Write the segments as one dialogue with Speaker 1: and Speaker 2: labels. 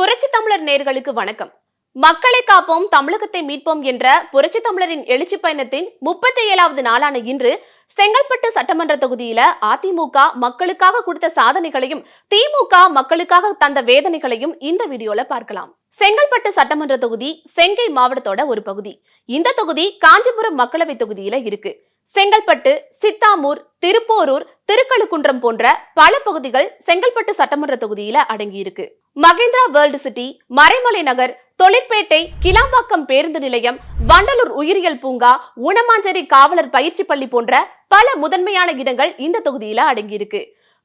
Speaker 1: புரட்சி தமிழர் நேர்களுக்கு வணக்கம். மக்களை காப்போம் தமிழகத்தை மீட்போம் என்ற புரட்சி தமிழரின் எழுச்சி பயணத்தின் முப்பத்தி ஏழாவது நாளான இன்று செங்கல்பட்டு சட்டமன்ற தொகுதியில அதிமுக மக்களுக்காக கொடுத்த சாதனைகளையும் திமுக மக்களுக்காக தந்த வேதனைகளையும் இந்த வீடியோல பார்க்கலாம். செங்கல்பட்டு சட்டமன்ற தொகுதி செங்கை மாவட்டத்தோட ஒரு பகுதி. இந்த தொகுதி காஞ்சிபுரம் மக்களவை தொகுதியில இருக்கு. செங்கல்பட்டு சித்தாமூர் திருப்போரூர் திருக்கழுக்குன்றம் போன்ற பல பகுதிகள் செங்கல்பட்டு சட்டமன்ற தொகுதியில அடங்கியிருக்கு. மகேந்திரா வேர்ல்டு சிட்டி மறைமலை நகர் தொழிற்பேட்டை கிளாம்பாக்கம் பேருந்து நிலையம் வண்டலூர் உயிரியல் பூங்கா உணமாஞ்சேரி காவலர் பயிற்சி பள்ளி போன்ற பல முதன்மையான இடங்கள் இந்த தொகுதியில அடங்கியிருக்கு.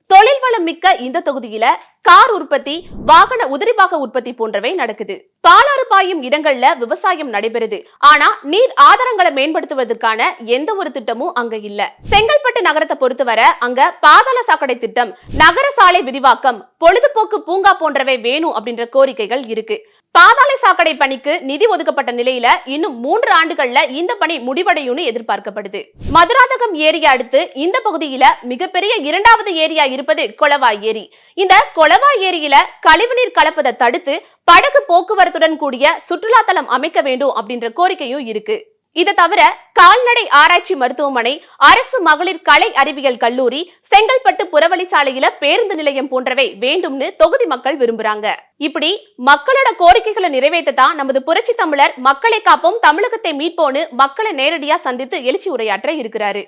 Speaker 1: தொழில் வளம் மிக்க இந்த தொகுதியில கார் உற்பத்தி வாகன உதிரிபாக உற்பத்தி போன்றவை நடக்குது. பாலாறு பாயும் இடங்கள்ல விவசாயம் நடைபெறுது. ஆனா நீர் ஆதாரங்களை மேம்படுத்துவதற்கான எந்த ஒரு திட்டமும் அங்க இல்ல. செங்கல்பட்டு நகரத்தை பொறுத்தவரை அங்க பாதாள சாக்கடை திட்டம் நகர சாலை விரிவாக்கம் பொழுதுபோக்கு பூங்கா போன்றவை வேணும் அப்படின்ற கோரிக்கைகள் இருக்கு. பாதாள சாக்கடை பணிக்கு நிதி ஒதுக்கப்பட்ட நிலையில இன்னும் மூன்று ஆண்டுகள்ல இந்த பணி முடிவடையும்னு எதிர்பார்க்கப்படுது. மதுராந்தகம் ஏரியா அடுத்து இந்த பகுதியில மிகப்பெரிய இரண்டாவது ஏரியா இருப்பது கொளவா ஏரி. இந்த கொளவா ஏரியில கழிவுநீர் கலப்பதை தடுத்து படகு போக்குவரத்து போக்குவரத்துடன் கூடிய சுற்றுலா தலம் அமைக்க வேண்டும் அப்படின்ற கோரிக்கையும் இருக்கு. இது தவிர கால்நடை ஆராய்ச்சி மருத்துவமனை அரசு மகளிர் கலை அறிவியல் கல்லூரி செங்கல்பட்டு புறவழி சாலையில பேருந்து நிலையம் போன்றவை வேண்டும்னு தொகுதி மக்கள் விரும்புறாங்க. இப்படி மக்களோட கோரிக்கைகளை நிறைவேற்றதான் நமது புரட்சி தமிழர் மக்களை காப்போம் தமிழகத்தை மீட்போன்னு மக்களை நேரடியா சந்தித்து எழுச்சி உரையாற்ற இருக்கிறாரு.